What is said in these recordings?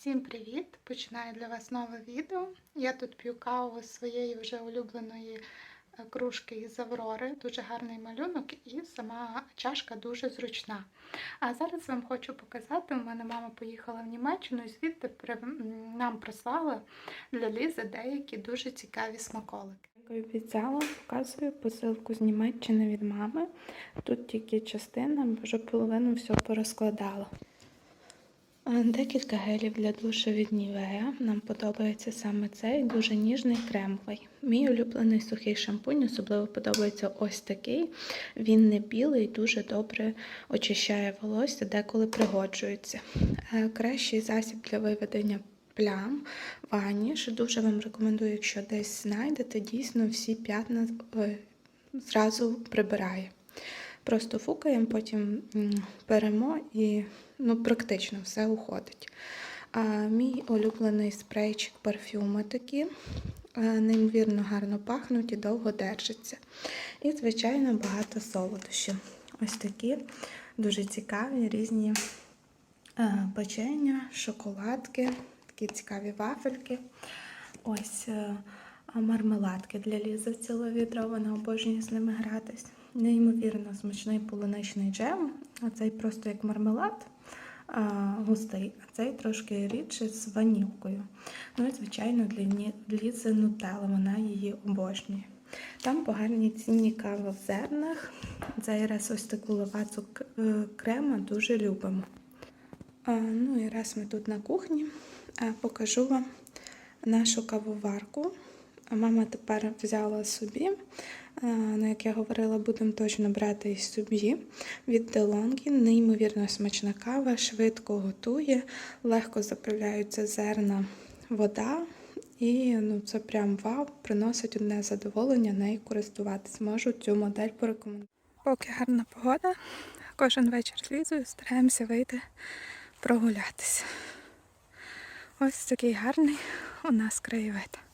Всім привіт! Починаю для вас нове відео. Я тут п'ю каву з своєї вже улюбленої е, кружки із Аврори. Дуже гарний малюнок і сама чашка дуже зручна. А зараз вам хочу показати, у мене мама поїхала в Німеччину і звідти нам прислала для Лізи деякі дуже цікаві смаколики. Як обіцяла, показую посилку з Німеччини від мами. Тут тільки частина, вже половину все порозкладала. Е, Декілька гелів для душу від Нівея. Нам подобається саме цей дуже ніжний кремовий. Мій улюблений сухий шампунь особливо подобається ось такий. Він не білий, дуже добре очищає волосся, деколи пригоджується. Е, Кращий засіб для виведення плям ваніш. Дуже вам рекомендую, якщо десь знайдете, дійсно всі п'ятна е, зразу прибирає. Просто фукаємо, потім беремо і ну, практично все уходить. А, мій улюблений спрейчик парфюми такі. Неймовірно гарно пахнуть і довго держаться. І, звичайно, багато солодощів. Ось такі дуже цікаві різні печення, шоколадки, такі цікаві вафельки. Ось е, мармеладки для Лізи ціле відро, вона обожнює з ними гратись. Неймовірно смачний полуничний джем. А цей просто як мармелад а, густий, а цей трошки рідше з ванілкою. Ну і, звичайно, для Лізи нутелла, вона її обожнює. Там погані цінні кави в зернах. Цей раз ось таку лавацу е, крема дуже любимо. А, ну і раз ми тут на кухні, покажу вам нашу кавоварку. Мама тепер взяла собі, ну, як я говорила, будемо точно брати і собі від DeLonghi. Неймовірно смачна кава, швидко готує, легко заправляються зерна, вода. І ну, це прям вау, приносить одне задоволення нею користуватись. Можу цю модель порекомендувати. Поки гарна погода, кожен вечір з Лізою стараємося вийти прогулятися. Ось такий гарний у нас краєвид.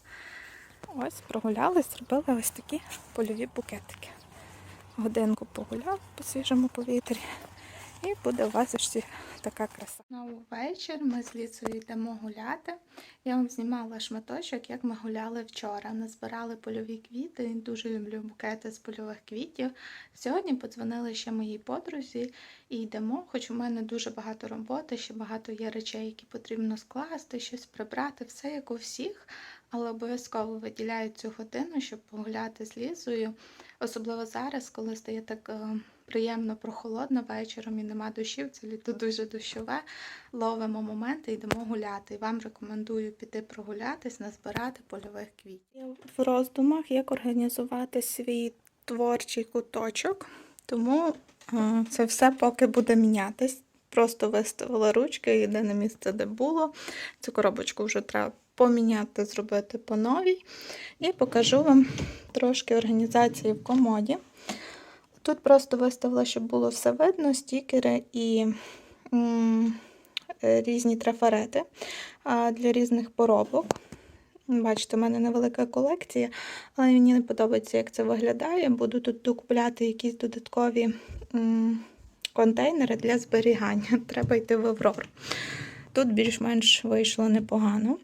Ось прогулялись, зробили ось такі польові букетики. Годинку погуляв по свіжому повітрі і буде у вас всі така краса. Знову вечір ми з Ліцею йдемо гуляти. Я вам знімала шматочок, як ми гуляли вчора. Назбирали польові квіти. Дуже люблю букети з польових квітів. Сьогодні подзвонили ще моїй подрузі і йдемо, хоч у мене дуже багато роботи, ще багато є речей, які потрібно скласти, щось прибрати, все як у всіх, але обов'язково виділяю цю годину, щоб погуляти з Лізою. Особливо зараз, коли стає так е, приємно прохолодно вечором і нема дощів, це літо дуже дощове. Ловимо моменти, йдемо гуляти. І вам рекомендую піти прогулятись, назбирати польових квітів. Я в роздумах, як організувати свій творчий куточок, тому е, це все поки буде мінятись. Просто виставила ручки, єдине місце, де було. Цю коробочку вже треба поміняти, зробити по новій. І покажу вам трошки організації в комоді. Тут просто виставила, щоб було все видно, стікери і м, е, різні трафарети для різних поробок. Бачите, у мене невелика колекція, але мені не подобається, як це виглядає. Буду тут докупляти якісь додаткові м, контейнери для зберігання. Треба йти в Аврору. Тут більш-менш вийшло непогано,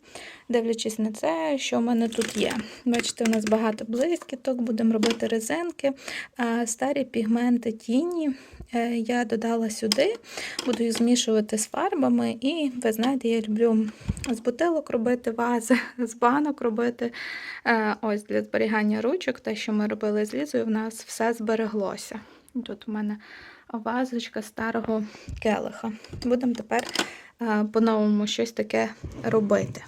дивлячись на це, що в мене тут є. Бачите, у нас багато блискіток, будемо робити резинки, старі пігменти тіні е, я додала сюди, буду їх змішувати з фарбами. І ви знаєте, я люблю з бутилок робити вази, з банок робити. Е, Ось для зберігання ручок, те, що ми робили з лізою, в нас все збереглося. Тут у мене вазочка старого келиха. Будемо тепер по-новому щось таке робити.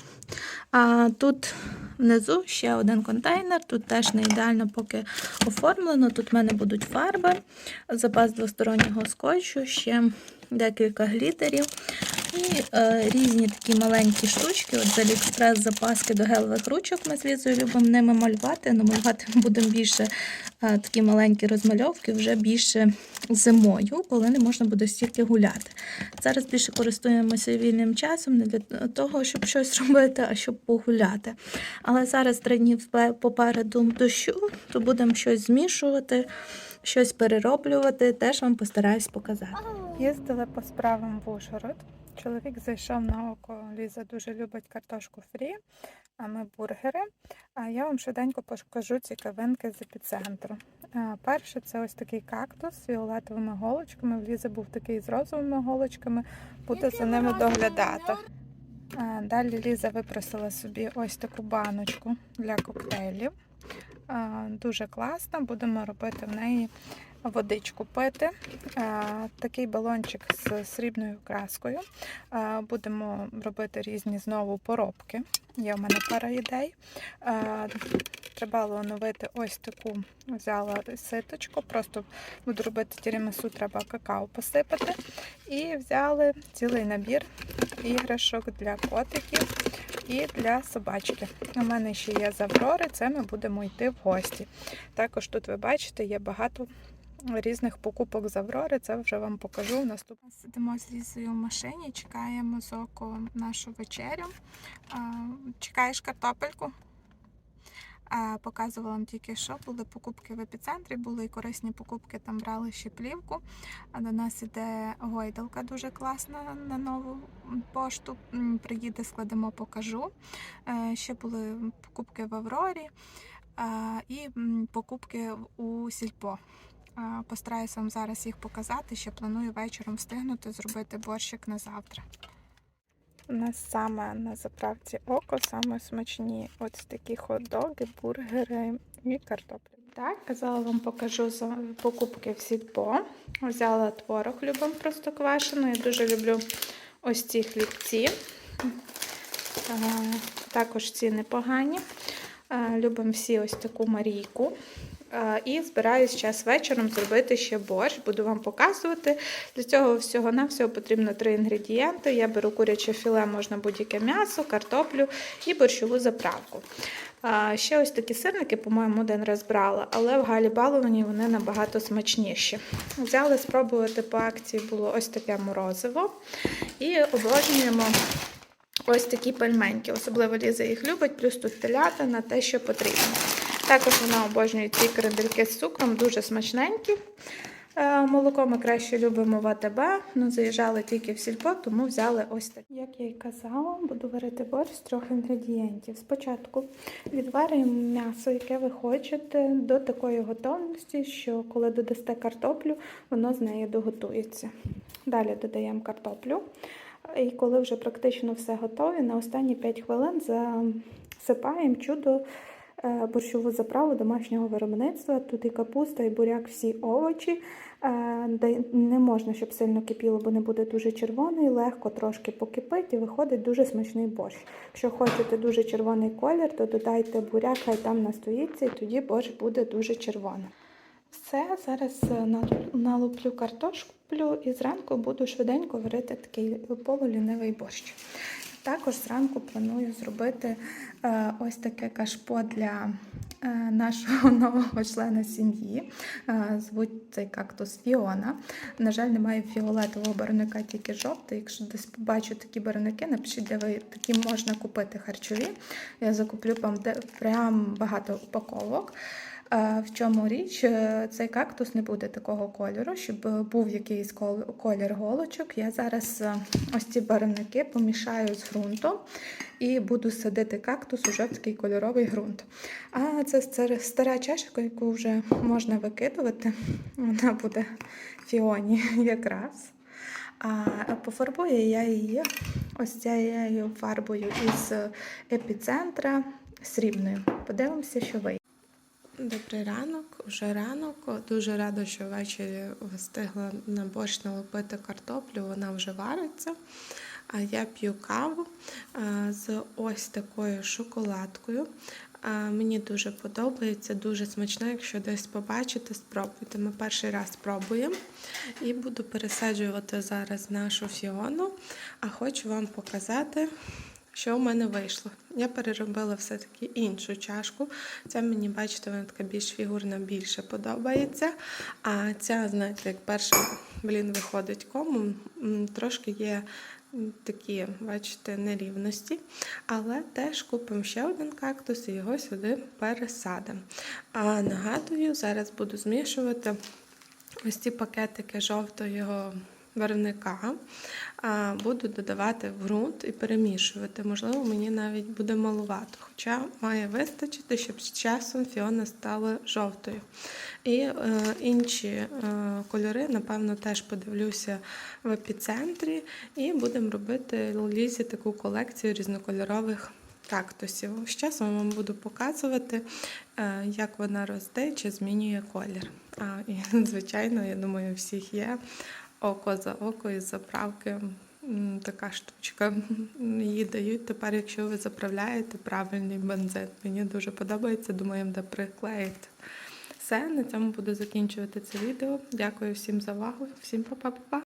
А тут внизу ще один контейнер, тут теж не ідеально поки оформлено. Тут в мене будуть фарби, запас двостороннього скотчу, ще декілька глітерів і е, різні такі маленькі штучки. От з Аліекспрес запаски до гелевих ручок. Ми з Лізою любимо ними малювати. але малювати будемо більше е, такі маленькі розмальовки, вже більше зимою, коли не можна буде стільки гуляти. Зараз більше користуємося вільним часом не для того, щоб щось робити, а щоб погуляти. Але зараз три дні попереду дощу, то будемо щось змішувати, щось перероблювати. Теж вам постараюсь показати. Їздили по справам в Ужгород. Чоловік зайшов на око. Ліза дуже любить картошку фрі, а ми бургери. А я вам швиденько покажу цікавинки з епіцентру. Перше, це ось такий кактус з фіолетовими голочками. В Лізи був такий з розовими голочками. Буду за ними доглядати. Далі Ліза випросила собі ось таку баночку для коктейлів. Дуже класна, будемо робити в неї водичку пити. Такий балончик з срібною краскою. Будемо робити різні знову поробки. Є в мене пара ідей. А, Треба оновити ось таку, взяла ситочку, просто буду робити тірімісу, треба какао посипати. І взяли цілий набір іграшок для котиків і для собачки. У мене ще є з Аврори, це ми будемо йти в гості. Також тут ви бачите, є багато різних покупок з Аврори, це вже вам покажу наступно. Сидимо з Лізою в машині, чекаємо з око нашу вечерю. Чекаєш картопельку? Показувала вам тільки що були покупки в епіцентрі, були і корисні покупки, там брали ще плівку. А до нас іде гойдалка дуже класна на нову пошту. Приїде, складемо, покажу. Е, Ще були покупки в Аврорі і покупки у Сільпо. А, Постараюся вам зараз їх показати. Ще планую вечором встигнути зробити борщик на завтра. У нас саме на заправці око саме смачні ось такі хот-доги, бургери і картоплі. Так, казала вам покажу за покупки в Сільпо. Взяла творог любим просто квашену. Я дуже люблю ось ці хлібці. Також ці непогані. Любимо всі ось таку Марійку. І збираюсь час вечором зробити ще борщ. Буду вам показувати. Для цього всього на всього потрібно три інгредієнти. Я беру куряче філе, можна будь-яке м'ясо, картоплю і борщову заправку. Ще ось такі сирники, по-моєму, один раз брала, але в Галі Баловані вони набагато смачніші. Взяли спробувати по акції було ось таке морозиво. І обожнюємо ось такі пельменьки. Особливо Ліза їх любить, плюс тут телята на те, що потрібно. Також вона обожнює ці крендельки з цукром, дуже смачненькі. Е, Молоко ми краще любимо в АТБ, ну заїжджали тільки в сільпо, тому взяли ось таке. Як я й казала, буду варити борщ з трьох інгредієнтів. Спочатку відварюємо м'ясо, яке ви хочете, до такої готовності, що коли додасте картоплю, воно з нею доготується. Далі додаємо картоплю. І коли вже практично все готове, на останні 5 хвилин засипаємо чудо борщову заправу домашнього виробництва. Тут і капуста, і буряк, всі овочі. Е, Не можна, щоб сильно кипіло, бо не буде дуже червоний. Легко трошки покипить і виходить дуже смачний борщ. Якщо хочете дуже червоний колір, то додайте буряк, хай там настоїться, і тоді борщ буде дуже червоний. Все, зараз е, налу- налуплю картоплю і зранку буду швиденько варити такий полулінивий борщ. Також зранку планую зробити е, ось таке кашпо для е, нашого нового члена сім'ї. Е, звуть цей кактус Фіона. На жаль, немає фіолетового барвника, тільки жовтий. Якщо десь побачу такі барвники, напишіть, де ви такі можна купити харчові. Я закуплю вам прям багато упаковок. В чому річ? Е, Цей кактус не буде такого кольору, щоб е, був якийсь кол- колір голочок. Я зараз е, ось ці барвники помішаю з ґрунтом і буду садити кактус уже в такий кольоровий ґрунт. А це стара чашка, яку вже можна викидувати. Вона буде фіоні якраз. А пофарбую я її ось цією фарбою із епіцентра срібною. Подивимося, що вийде. Добрий ранок, вже ранок. Дуже рада, що ввечері встигла на борщ налупити картоплю, вона вже вариться. А я п'ю каву з ось такою шоколадкою. Мені дуже подобається, дуже смачно. Якщо десь побачите, спробуйте. Ми перший раз спробуємо. І буду пересаджувати зараз нашу фіону. А хочу вам показати, що в мене вийшло. Я переробила все-таки іншу чашку. Ця мені, бачите, вона така більш фігурна, більше подобається. А ця, знаєте, як перша, блін, виходить кому, трошки є такі, бачите, нерівності. Але теж купимо ще один кактус і його сюди пересадимо. А нагадую, зараз буду змішувати ось ці пакетики жовтого барвника буду додавати в ґрунт і перемішувати. Можливо, мені навіть буде малувато, хоча має вистачити, щоб з часом фіона стала жовтою. І е, інші е, кольори, напевно, теж подивлюся в епіцентрі, і будемо робити лізі таку колекцію різнокольорових кактусів. З часом вам буду показувати, е, як вона росте, чи змінює колір. А, і, звичайно, я думаю, у всіх є око за око із заправки. Така штучка. Її дають тепер, якщо ви заправляєте правильний бензин. Мені дуже подобається, думаю, де приклеїти. Все, на цьому буду закінчувати це відео. Дякую всім за увагу. Всім па-па-па-па.